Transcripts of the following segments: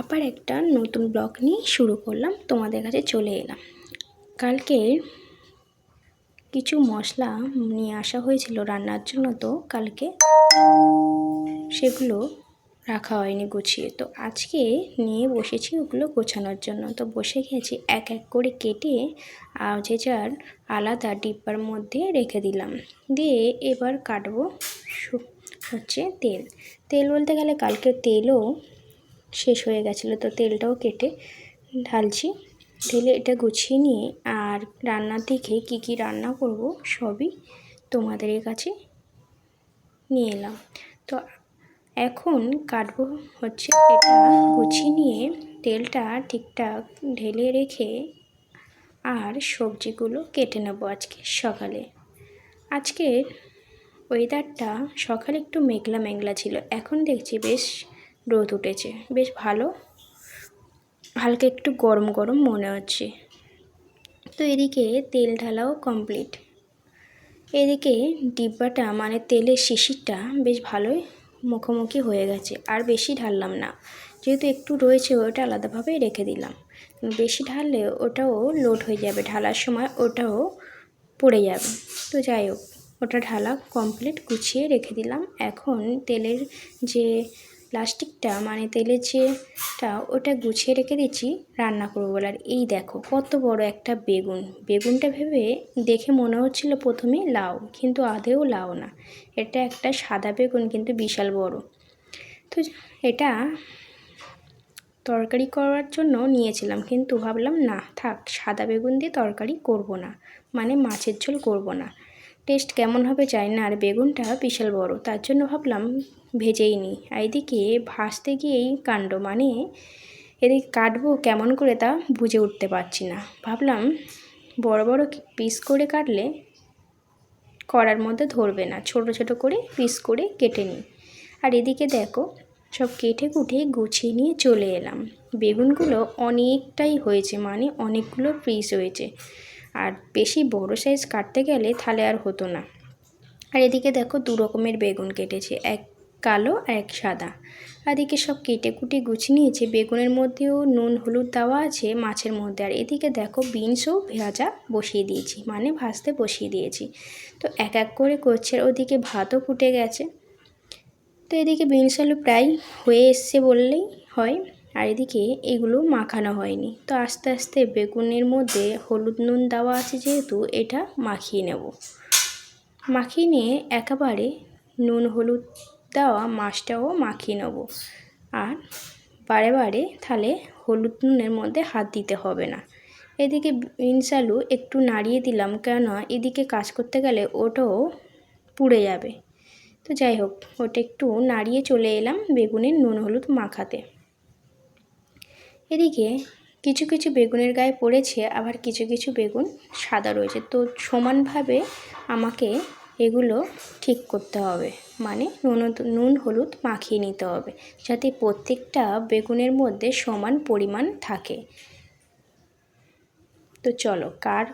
আবার একটা নতুন ব্লগ নিয়ে শুরু করলাম। তোমাদের কাছে চলে এলাম। কালকে কিছু মশলা নিয়ে আসা হয়েছিল রান্নার জন্য তো কালকে সেগুলো রাখা হয়নি গুছিয়ে। তো আজকে নিয়ে বসেছি ওগুলো গোছানোর জন্য। তো বসে গেছি এক এক করে কেটে যে যার আলাদা ডিব্বার মধ্যে রেখে দিলাম। দিয়ে এবার কাটবো হচ্ছে তেল। তেল বলতে গেলে কালকে তেলও শেষ হয়ে গেছিল, তো তেলটাও কেটে ঢালছি। ঢেলে এটা গুছিয়ে নিয়ে আর রান্নার দেখে কি কি রান্না করব সবই তোমাদের কাছে নিয়ে এলাম। তো এখন কাটবো হচ্ছে এটা গুছিয়ে নিয়ে তেলটা ঠিকঠাক ঢেলে রেখে আর সবজিগুলো কেটে নেব আজকে সকালে। আজকের ওয়েদারটা সকালে একটু মেঘলা মেঘলা ছিল, এখন দেখছি বেশ রোদ উঠেছে। বেশ ভালো। হালকা একটু গরম গরম মনে হচ্ছে। তো এদিকে তেল ঢালাও কমপ্লিট এদিকে ডিব্বাটা মানে তেলের শিশিরটা বেশ ভালোই মুখোমুখি হয়ে গেছে। আর বেশি ঢাললাম না। যেহেতু একটু রয়েছে, ওটা আলাদাভাবে রেখে দিলাম। বেশি ঢাললে ওটাও লোড হয়ে যাবে। ঢালার সময় ওটাও পড়ে যাবে। তো যাই হোক, ওটা ঢালা কমপ্লিট গুছিয়ে রেখে দিলাম। এখন তেলের যে প্লাস্টিকটা মানে তেলের যেটা ওটা গুছিয়ে রেখে দিচ্ছি, রান্না করব বলে। আর এই দেখো কত বড় একটা বেগুন। বেগুনটা ভেবে দেখে মনে হচ্ছিল প্রথমে লাউ, কিন্তু আদেও লাউ না। এটা একটা সাদা বেগুন, কিন্তু বিশাল বড়। তো এটা তরকারি করার জন্য নিয়েছিলাম, কিন্তু ভাবলাম না, থাক, সাদা বেগুন দিয়ে তরকারি করব না। মানে মাছের ঝোল করব না। টেস্ট কেমন হবে চাই না, আর বেগুনটা বিশাল বড়, তার জন্য ভাবলাম ভেজেই নিই। আর এদিকে ভাজতে গিয়েই কাণ্ড মানে এদিকে কাটবো কেমন করে তা বুঝে উঠতে পারছি না। ভাবলাম বড় বড় পিস করে কাটলে করার মধ্যে ধরবে না, ছোট ছোট করে পিস করে কেটে নিই। আর এদিকে দেখো, সব কেটে কুটে গুছিয়ে নিয়ে চলে এলাম। বেগুনগুলো অনেকটাই হয়েছে মানে অনেকগুলো পিস হয়েছে। আর বেশি বড় সাইজ কাটতে গেলে তাহলে আর হতো না। আর এদিকে দেখো দু রকমের বেগুন কেটেছে, এক কালো আর এক সাদা। আর এদিকে সব কেটে কুটে গুছিয়ে নিয়েছে, বেগুনের মধ্যেও নুন, হলুদ দেওয়া আছে মাছের মধ্যে। আর এদিকে দেখো বিনসও ভেজা বসিয়ে দিয়েছি মানে ভাজতে বসিয়ে দিয়েছি। তো এক এক করে করছে, ওদিকে ভাতও ফুটে গেছে। তো এদিকে বিনস আলু প্রায় হয়ে এসছে বললেই হয়। আর এদিকে এগুলো মাখানো হয়নি। তো আস্তে আস্তে বেগুনের মধ্যে হলুদ নুন দেওয়া আছে যেহেতু, এটা মাখিয়ে নেব। মাখিয়ে নিয়ে একেবারে নুন হলুদ দেওয়া মাছটাও মাখিয়ে নেব। আর বারে বারে তাহলে হলুদ নুনের মধ্যে হাত দিতে হবে না। এদিকে বিনস আলু একটু নাড়িয়ে দিলাম কেন এদিকে কাজ করতে গেলে ওটাও পুড়ে যাবে। তো যাই হোক, ওটা একটু নাড়িয়ে চলে এলাম বেগুনের নুন হলুদ মাখাতে। এদিকে কিছু কিছু বেগুনের গায়ে পড়েছে, আবার কিছু কিছু বেগুন সাদা রয়েছে। তো সমানভাবে আমাকে এগুলো ঠিক করতে হবে। মানে নুন নুন, হলুদ মাখিয়ে নিতে হবে, যাতে প্রত্যেকটা বেগুনের মধ্যে সমান পরিমাণ থাকে। তো চলো, কার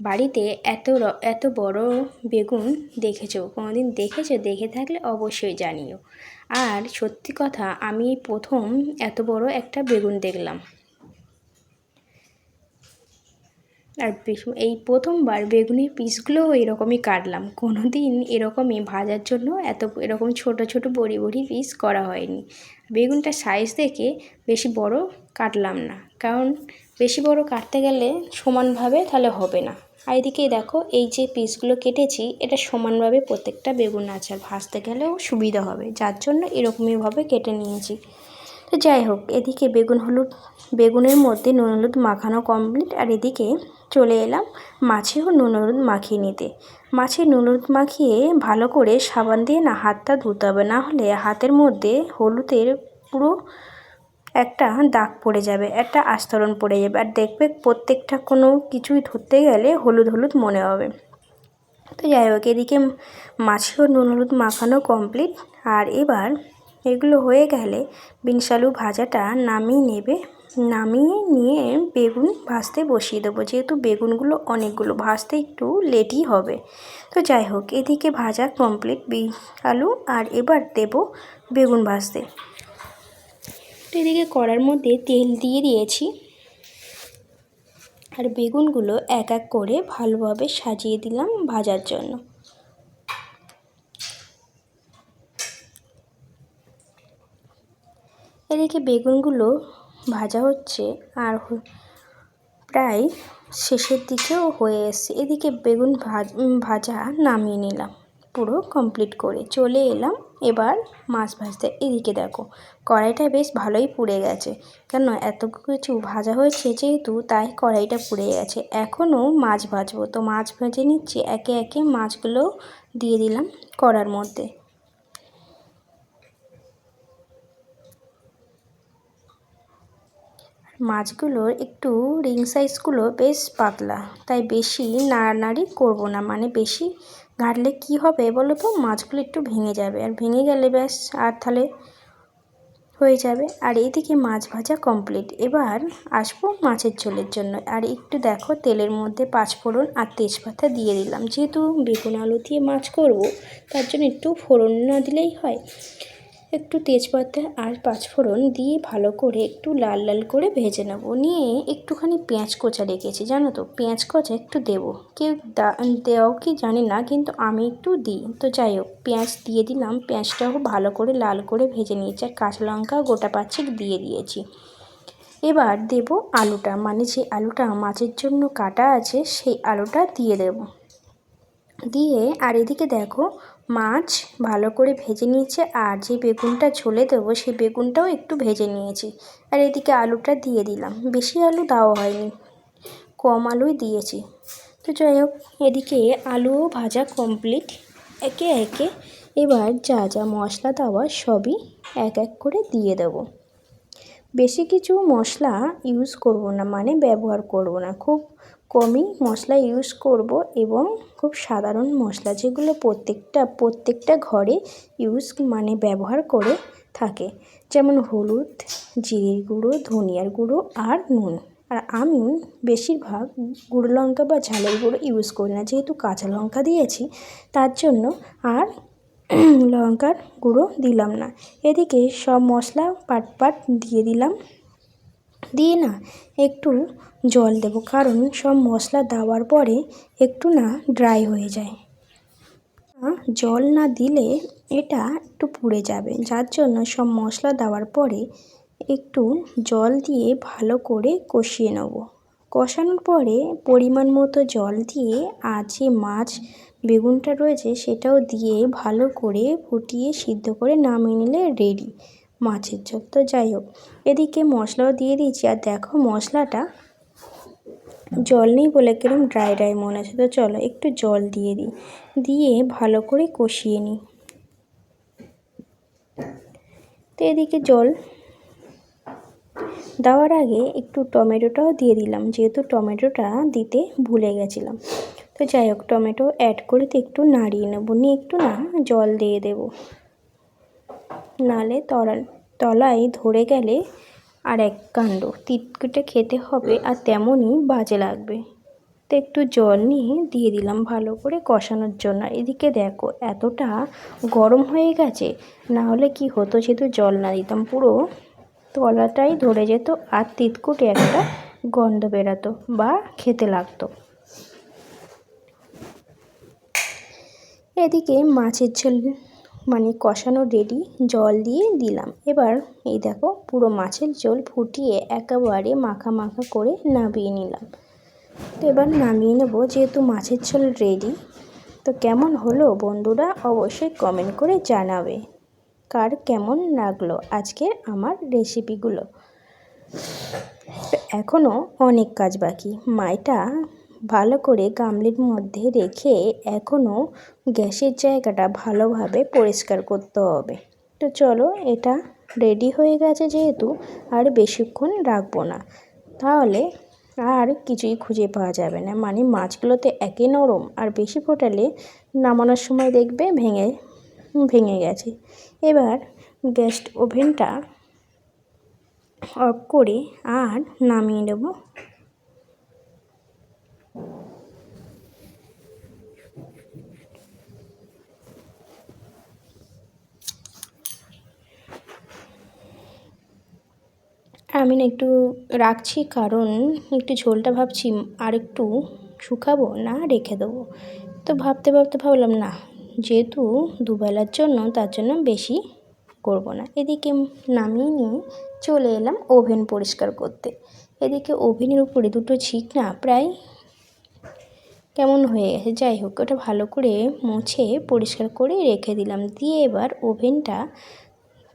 বাড়িতে এত এত বড় বেগুন দেখেছ? কোনোদিন দেখেছ? দেখে থাকলে অবশ্যই জানিও। আর সত্যি কথা, আমি প্রথম এত বড় একটা বেগুন দেখলাম। আর এই প্রথমবার বেগুনের পিসগুলোও এরকমই কাটলাম। কোনো দিন এরকমই ভাজার জন্য এত, এরকম ছোট ছোট বড়ি বড়ি পিস করা হয়নি। বেগুনটা সাইজ দেখে বেশি বড় কাটলাম না। কারণ বেশি বড় কাটতে গেলে সমানভাবে তাহলে হবে না। আর এদিকে দেখো, এই যে পিসগুলো কেটেছি, এটা সমানভাবে প্রত্যেকটা বেগুন আছে। আর ভাজতে গেলেও সুবিধা হবে, যার জন্য এরকমইভাবে কেটে নিয়েছি। তো যাই হোক, এদিকে বেগুন হলুদ, বেগুনের মধ্যে নুন হলুদ মাখানো কমপ্লিট আর এদিকে চলে এলাম মাছেও নুন হলুদ মাখিয়ে নিতে। মাছে নুন হলুদ মাখিয়ে ভালো করে সাবান দিয়ে না, হাতটা ধুতে হবে। না হলে হাতের মধ্যে হলুদের পুরো একটা দাগ পড়ে যাবে, একটা আস্তরণ পড়ে যাবে। আর দেখবে প্রত্যেকটা কোনো কিছুই ধরতে গেলে হলুদ হলুদ মনে হবে। তো যাই হোক, এদিকে মাছেও নুন হলুদ মাখানো কমপ্লিট আর এবার এগুলো হয়ে গেলে বিনস আলু ভাজাটা নামিয়ে নেবে। নামিয়ে নিয়ে বেগুন ভাজতে বসিয়ে দেবো। যেহেতু বেগুনগুলো অনেকগুলো, ভাজতে একটু লেটই হবে। তো যাই হোক, এদিকে ভাজা কমপ্লিট বিন আলু। আর এবার দেব বেগুন ভাজতে। তো এদিকে কড়ার মধ্যে তেল দিয়ে দিয়েছি। আর বেগুনগুলো এক এক করে ভালোভাবে সাজিয়ে দিলাম ভাজার জন্য। এদিকে বেগুনগুলো ভাজা হচ্ছে আর প্রায় শেষের দিকেও হয়ে এসছে। এদিকে বেগুন ভাজা নামিয়ে নিলাম পুরো কমপ্লিট করে চলে এলাম। এবার মাছ ভাজতে এদিকে দেখো, কড়াইটা বেশ ভালোই পুড়ে গেছে। কেন এত কিছু ভাজা হয়েছে যেহেতু, তাই কড়াইটা পুড়ে গেছে। এখনও মাছ ভাজবো। তো মাছ ভেজে নিচ্ছি, একে একে মাছগুলো দিয়ে দিলাম কড়ার মধ্যে। মাছগুলোর একটু রিং সাইজগুলো বেশ পাতলা, তাই বেশি নাড়ানাড়ি করব না মানে বেশি ঘাটলে কি হবে বলো তো? মাছগুলো একটু ভেঙে যাবে। আর ভেঙে গেলে ব্যাস আর তাহলে হয়ে যাবে। আর এদিকে মাছ ভাজা কমপ্লিট এবার আসব মাছের ঝোলের জন্য। আর একটু দেখো, তেলের মধ্যে পাঁচফোড়ন আর তেজপাতা দিয়ে দিলাম। যেহেতু বেগুন আলু দিয়ে মাছ করব, তার জন্য একটু ফোড়ন না দিলেই হয়। একটু তেজপাতা আর পাঁচফোড়ন দিয়ে ভালো করে একটু লাল লাল করে ভেজে নেব। নিয়ে একটুখানি পেঁয়াজ কোচা রেখেছি, জানো তো? পেঁয়াজ কোচা একটু দেবো। কেউ দেওয়াও কি জানি না, কিন্তু আমি একটু দিই। তো যাই হোক, পেঁয়াজ দিয়ে দিলাম। পেঁয়াজটাও ভালো করে লাল করে ভেজে নিয়েছি আর কাঁচা লঙ্কা গোটা পাচ্ছিক দিয়ে দিয়েছি। এবার দেব আলুটা মানে যে আলুটা মাছের জন্য কাটা আছে, সেই আলুটা দিয়ে দেব। দিয়ে আর এদিকে দেখো মাছ ভালো করে ভেজে নিয়েছে আর যে বেগুনটা ঝোলে দেবো সেই বেগুনটাও একটু ভেজে নিয়েছি। আর এদিকে আলুটা দিয়ে দিলাম। বেশি আলু দেওয়া হয়নি, কম আলুই দিয়েছি। তো যাই হোক, এদিকে আলুও ভাজা কমপ্লিট একে একে এবার যা যা মশলা দেওয়া সবই এক এক করে দিয়ে দেবো। বেশি কিছু মশলা ইউজ করব না মানে ব্যবহার করব না। খুব কমই মশলা ইউজ করব এবং খুব সাধারণ মশলা যেগুলো প্রত্যেকটা প্রত্যেকটা ঘরে ইউজ মানে ব্যবহার করে থাকে। যেমন হলুদ, জিরের গুঁড়ো, ধনিয়ার গুঁড়ো আর নুন। আর আমি বেশিরভাগ গুঁড়ো লঙ্কা বা ঝালের গুঁড়ো ইউজ করি না। যেহেতু কাঁচা লঙ্কা দিয়েছি, তার জন্য আর লঙ্কার গুঁড়ো দিলাম না। এদিকে সব মশলা পাট পাট দিয়ে দিলাম। দিয়ে না একটু জল দেবো, কারণ সব মশলা দেওয়ার পরে একটু না ড্রাই হয়ে যায়। জল না দিলে এটা একটু পুড়ে যাবে। যার জন্য সব মশলা দেওয়ার পরে একটু জল দিয়ে ভালো করে কষিয়ে নেব। কষানোর পরে পরিমাণ মতো জল দিয়ে আর যে মাছ, বেগুনটা রয়েছে সেটাও দিয়ে ভালো করে ফুটিয়ে সিদ্ধ করে নামিয়ে নিলে রেডি মাছের ঝোল। তো যাই হোক, এদিকে মশলাও দিয়ে দিয়েছি। আর দেখো মশলাটা জল নেই বলে কিরম ড্রাই ড্রাই মনে আছে, তো চলো একটু জল দিয়ে দিই। দিয়ে ভালো করে কষিয়ে নিই। তো এদিকে জল দেওয়ার আগে একটু টমেটোটাও দিয়ে দিলাম, যেহেতু টমেটোটা দিতে ভুলে গেছিলাম। তো যাই হোক, টমেটো অ্যাড করে তো একটু নাড়িয়ে নেব, নিয়ে একটু না জল দিয়ে দেব। নালে তলা তলায় ধরে গেলে আর এক কাণ্ড। তিতকুটে খেতে হবে আর তেমনই বাজে লাগবে। তো একটু জল নিয়ে দিয়ে দিলাম ভালো করে কষানোর জন্য। এদিকে দেখো, এতটা গরম হয়ে গেছে, না হলে কি হতো যেহেতু জল না দিতাম। পুরো তলাটাই ধরে যেত আর তিতকুটে একটা গন্ধ বেরাতো বা খেতে লাগতো। এদিকে মাছের ঝোল মানে কষানো রেডি জল দিয়ে দিলাম। এবার এই দেখো পুরো মাছের ঝোল ফুটিয়ে একেবারে মাখা মাখা করে নামিয়ে নিলাম। তো এবার নামিয়ে নেব, যেহেতু মাছের ঝোল রেডি তো কেমন হলো বন্ধুরা অবশ্যই কমেন্ট করে জানাবে। কার কেমন লাগল আজকের আমার রেসিপিগুলো এখনও অনেক কাজ বাকি। মাইটা ভালো করে গামলির মধ্যে রেখে এখনও গ্যাসের জায়গাটা ভালোভাবে পরিষ্কার করতে হবে। তো চলো, এটা রেডি হয়ে গেছে যেহেতু, আর বেশিক্ষণ রাখব না। তাহলে আর কিছুই খুঁজে পাওয়া যাবে না। মানে মাছগুলোতে একে নরম আর বেশি ফোটালে নামানোর সময় দেখবে ভেঙে ভেঙে গেছে। এবার গ্যাস ওভেনটা অফ করে আর নামিয়ে নেব। আমি না একটু রাখছি, কারণ একটু ঝোলটা ভাবছি, আর একটু শুকাবো না, রেখে দেবো। তো ভাবতে ভাবতে ভাবলাম, না, যেহেতু দুবেলার জন্য, তার জন্য বেশি করব না। এদিকে নামিয়ে নিয়ে চলে এলাম ওভেন পরিষ্কার করতে। এদিকে ওভেনের উপরে দুটো ছিক না, প্রায় কেমন হয়ে গেছে, যাই হোক, ওটা ভালো করে মুছে পরিষ্কার করে রেখে দিলাম। দিয়ে এবার ওভেনটা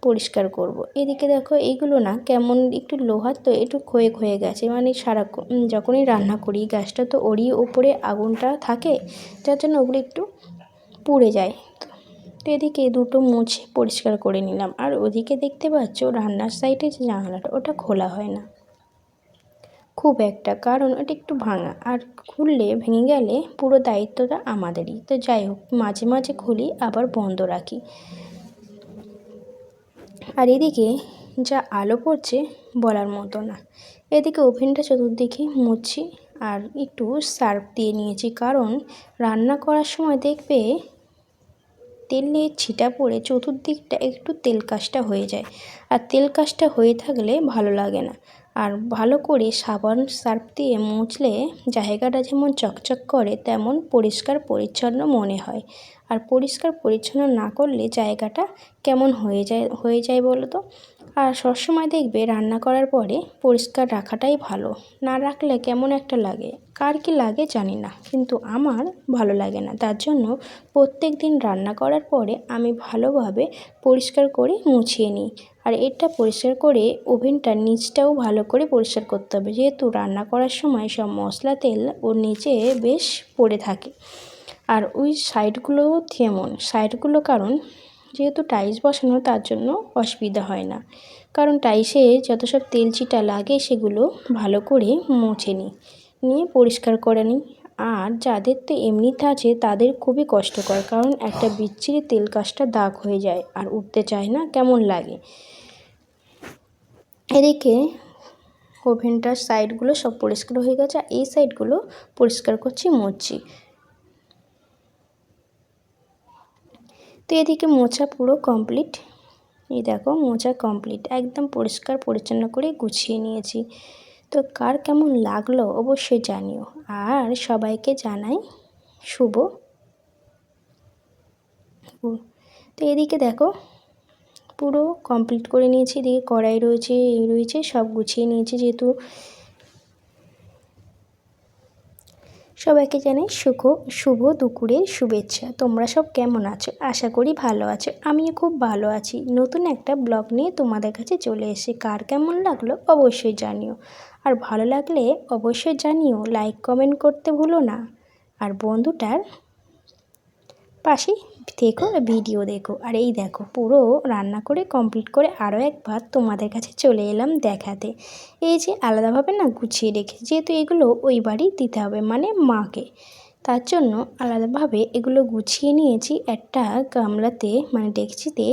পরিষ্কার করব। এদিকে দেখো এইগুলো না কেমন একটু লোহার তো একটু ক্ষয়ে ক্ষয়ে গেছে। মানে সারাক্ষণ যখনই রান্না করি, গ্যাসটা তো ওরই ওপরে আগুনটা থাকে, যার জন্য ওগুলো একটু পুড়ে যায়। তো এদিকে দুটো মুছে পরিষ্কার করে নিলাম। আর ওদিকে দেখতে পাচ্ছ, রান্নার সাইডে যে জানালাটা, ওটা খোলা হয় না। খুব একটা, কারণ ওটা একটু ভাঙা। আর খুললে, ভেঙে গেলে পুরো দায়িত্বটা আমাদেরই। তো যাই হোক, মাঝে মাঝে খুলি, আবার বন্ধ রাখি। আর এদিকে যা আলো পড়ছে বলার মতো না। এদিকে ওভেনটা চতুর্দিকে মুছি আর একটু সার্ফ দিয়ে নিয়েছি। কারণ রান্না করার সময় দেখবে তেলে ছিটা পড়ে চতুর্দিকটা একটু তেল কাজটা হয়ে যায়। আর তেল কাজটা হয়ে থাকলে ভালো লাগে না। আর ভালো করে সাবান, সার্ফ দিয়ে মুছলে জায়গাটা যেমন চকচক করে, তেমন পরিষ্কার পরিচ্ছন্ন মনে হয়। আর পরিষ্কার পরিচ্ছন্ন না করলে জায়গাটা কেমন হয়ে যায় হয়ে যায় বলো তো? আর সবসময় দেখবে রান্না করার পরে পরিষ্কার রাখাটাই ভালো। না রাখলে কেমন একটা লাগে? কার কি লাগে জানি না, কিন্তু আমার ভালো লাগে না। তার জন্য প্রত্যেক দিন রান্না করার পরে আমি ভালোভাবে পরিষ্কার করে মুছিয়ে নিই। আর এটা পরিষ্কার করে ওভেনটার নিচটাও ভালো করে পরিষ্কার করতে হবে। যেহেতু রান্না করার সময় সব মশলা, তেল ওর নিচে বেশ পড়ে থাকে। আর ওই সাইডগুলোও যেমন সাইডগুলো কারণ যেহেতু টাইলস বসানো তার জন্য অসুবিধা হয় না। কারণ টাইসে যত সব তেল চিটা লাগে সেগুলো ভালো করে মুছে নিই, নিয়ে পরিষ্কার করে নিই। আর যাদের তো এমনিতে আছে তাদের খুবই কষ্টকর, কারণ একটা বিচ্ছিরি তেল কাজটা দাগ হয়ে যায় আর উঠতে চায় না, কেমন লাগে? এদিকে ওভেনটার সাইডগুলো সব পরিষ্কার হয়ে গেছে, আর এই সাইডগুলো পরিষ্কার করছি, মুছছি। তো এদিকে মোচা পুরো কমপ্লিট এই দেখো মোচা কমপ্লিট একদম পরিষ্কার, পরিচ্ছন্ন করে গুছিয়ে নিয়েছি। তো কার কেমন লাগল অবশ্যই জানিও। আর সবাইকে জানাই শুভ তো এদিকে দেখো পুরো কমপ্লিট করে নিয়েছি। এদিকে কড়াই রয়েছে, এই রয়েছে, সব গুছিয়ে নিয়েছি যেহেতু সবাইকে জানাই সুখ, শুভ দুপুরের শুভেচ্ছা। তোমরা সব কেমন আছো? আশা করি ভালো আছো। আমিও খুব ভালো আছি। নতুন একটা ব্লগ নিয়ে তোমাদের কাছে চলে এসে কার কেমন লাগল অবশ্যই জানিও। আর ভালো লাগলে অবশ্যই জানিও, লাইক, কমেন্ট করতে ভুলো না। আর বন্ধুটার পাশে দেখো ভিডিও দেখো। আর এই দেখো, পুরো রান্না করে কমপ্লিট করে আরও একবার তোমাদের কাছে চলে এলাম দেখাতে। এই যে আলাদাভাবে না গুছিয়ে রেখে, যেহেতু এগুলো ওই বাড়ি দিতে হবে মানে মাকে। তার জন্য আলাদাভাবে এগুলো গুছিয়ে নিয়েছি। একটা গামলাতে মানে ডেকচিতে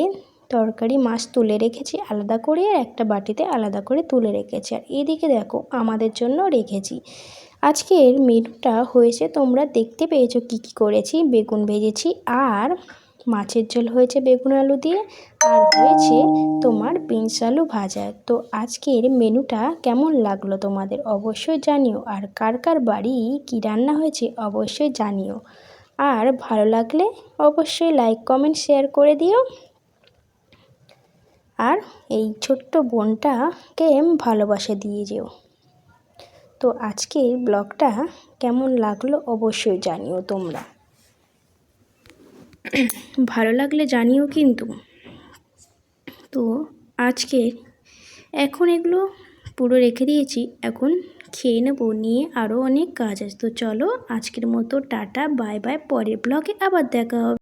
তরকারি মাছ তুলে রেখেছি, আলাদা করে, আর একটা বাটিতে আলাদা করে তুলে রেখেছি। আর এদিকে দেখো, আমাদের জন্য রেখেছি। আজকের মেনুটা হয়েছে, তোমরা দেখতে পেয়েছ কি কি করেছি। বেগুন ভেজেছি আর মাছের ঝোল হয়েছে বেগুন আলু দিয়ে আর হয়েছে তোমার বিনস আলু ভাজা। তো আজকের মেনুটা কেমন লাগল তোমাদের অবশ্যই জানিও, আর কার কার বাড়ি কী রান্না হয়েছে অবশ্যই জানিও। আর ভালো লাগলে অবশ্যই লাইক কমেন্ট শেয়ার করে দিও। আর এই ছোট্ট বোনটাকে ভালোবাসা দিয়ে যেও। তো আজকের ব্লগটা কেমন লাগল অবশ্যই জানিও তোমরা। ভালো লাগলে জানিও কিন্তু। তো আজকে এখন এগুলো পুরো রেখে দিয়েছি, এখন খেয়ে নেব, নিয়ে আরও অনেক কাজ আছে। তো চলো আজকের মতো টাটা, বাই বাই, পরের ব্লগে আবার দেখা হবে।